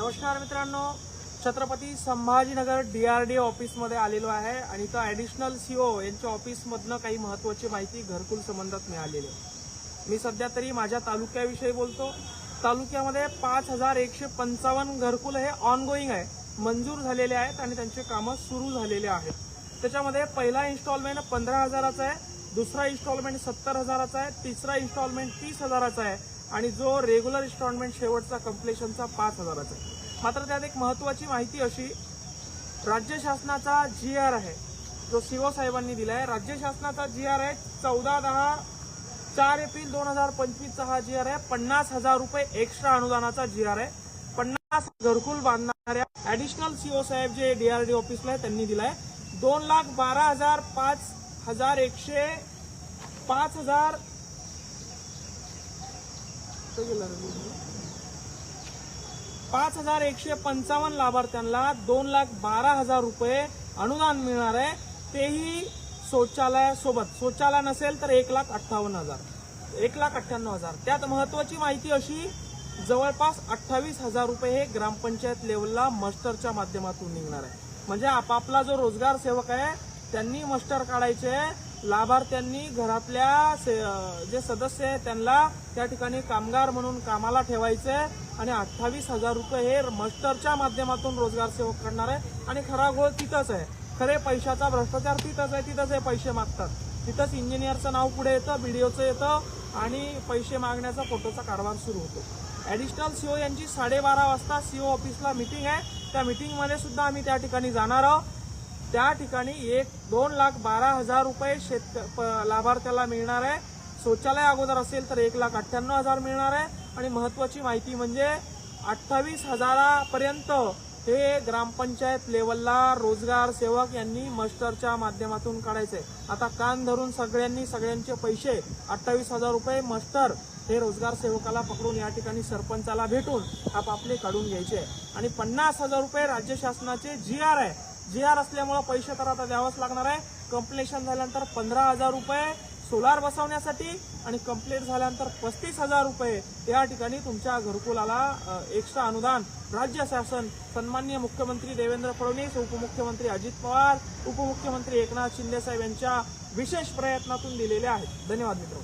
नमस्कार मित्रांनो Chhatrapati Sambhajinagar D R D ऑफिसमध्ये आलेलो आहे आणि इथं ॲडिशनल सी ओ यांच्या ऑफिसमधनं काही महत्त्वाची माहिती घरकुल संबंधात मिळालेली आहे. मी सध्या तरी माझ्या तालुक्याविषयी बोलतो. तालुक्यामध्ये पाच हजार एकशे पंचावन्न घरकुल हे ऑनगोईंग आहे. मंजूर झालेले आहेत आणि त्यांचे कामं सुरू झालेले आहेत. त्याच्यामध्ये पहिला इन्स्टॉलमेंट पंधरा हजाराचा आहे दुसरा इन्स्टॉलमेंट सत्तर हजाराचा आहे तिसरा इन्स्टॉलमेंट तीस हजाराचा आहे. आणि जो रेग्युलर इन्स्टॉलमेंट शेवटचा कम्प्लेशनचा पाच हजाराचा आहे. मात्र त्यात एक महत्वाची माहिती अशी राज्य शासनाचा जी आर आहे जो सीओ साहेबांनी दिला आहे राज्य शासनाचा जी आर आहे चौदा दहा चार एप्रिल दोन हजार पंचवीसचा हा जी आर आहे. पन्नास हजार रुपये एक्स्ट्रा अनुदानाचा जी आर आहे. पन्नास घरकुल बांधणाऱ्या ऍडिशनल सीओ साहेब जे डीआरडी ऑफिसला आहे त्यांनी दिलाय. दोन लाख बारा हजार पाच हजार एकशे पाच हजार पाच हजार एकशे पंचावन्न लाभार्थ्यांना दोन लाख बारा हजार रुपये अनुदान मिळणार आहे. तेही शौचालयासोबत. शौचालय नसेल तर एक लाख अठ्ठावन्न हजार. एक लाख अठ्ठ्याण्णव हजार. त्यात महत्वाची माहिती अशी जवळपास अठ्ठावीस हजार रुपये हे ग्रामपंचायत लेवलला मस्टरच्या माध्यमातून निघणार आहे. म्हणजे आपापला जो रोजगार सेवक आहे त्यांनी मस्टर काढायचे लाभार्थ्यांनी घरातल्या से- जे सदस्य आहे त्यांना त्या ठिकाणी कामगार म्हणून कामाला ठेवायचे आणि अठ्ठावीस हजार रुपये हे मस्टरच्या माध्यमातून रोजगार सेवक करणार आहे. आणि खरा गोळ तिथंच आहे. खरे पैशाचा भ्रष्टाचार तिथंच आहे तिथंच हे पैसे मागतात. तिथंच इंजिनियरचं नाव पुढे येतं बीडीओचं येतं आणि पैसे मागण्याचा फोटोचा कारभार सुरू होतो. ॲडिशनल सीओ यांची साडेबारा वाजता सीओ ऑफिसला मिटिंग आहे. त्या मिटिंगमध्ये सुद्धा आम्ही त्या ठिकाणी जाणार आहोत. त्या ठिकाणी एक दोन लाख बारा हजार रुपये शेतक प- लाभार्थ्याला मिळणार आहे. शौचालय अगोदर असेल तर एक लाख अठ्ठ्याण्णव हजार मिळणार आहे. आणि महत्वाची माहिती म्हणजे अठ्ठावीस हजारापर्यंत हे ग्रामपंचायत लेवलला रोजगार सेवक यांनी मस्टरच्या माध्यमातून काढायचे. आता कान धरून सगळ्यांनी सगळ्यांचे पैसे अठ्ठावीस हजार रुपये मस्टर हे रोजगार सेवकाला पकडून या ठिकाणी सरपंचाला भेटून आपापले काढून घ्यायचे. आणि पन्नास हजार रुपये राज्य शासनाचे जी आर आहे. जी आर असल्यामुळे पैसे तर आता द्यावंच लागणार आहे. कम्प्लेशन झाल्यानंतर पंधरा हजार रुपये सोलार बसवण्यासाठी आणि कंप्लीट झाल्यानंतर पस्तीस हजार रुपये या ठिकाणी तुमच्या घरकुलाला एक्स्ट्रा अनुदान. राज्य शासन सन्माननीय मुख्यमंत्री देवेंद्र फडणवीस उपमुख्यमंत्री अजित पवार उपमुख्यमंत्री एकनाथ शिंदेसाहेब यांच्या विशेष प्रयत्नातून दिलेले आहेत. धन्यवाद मित्र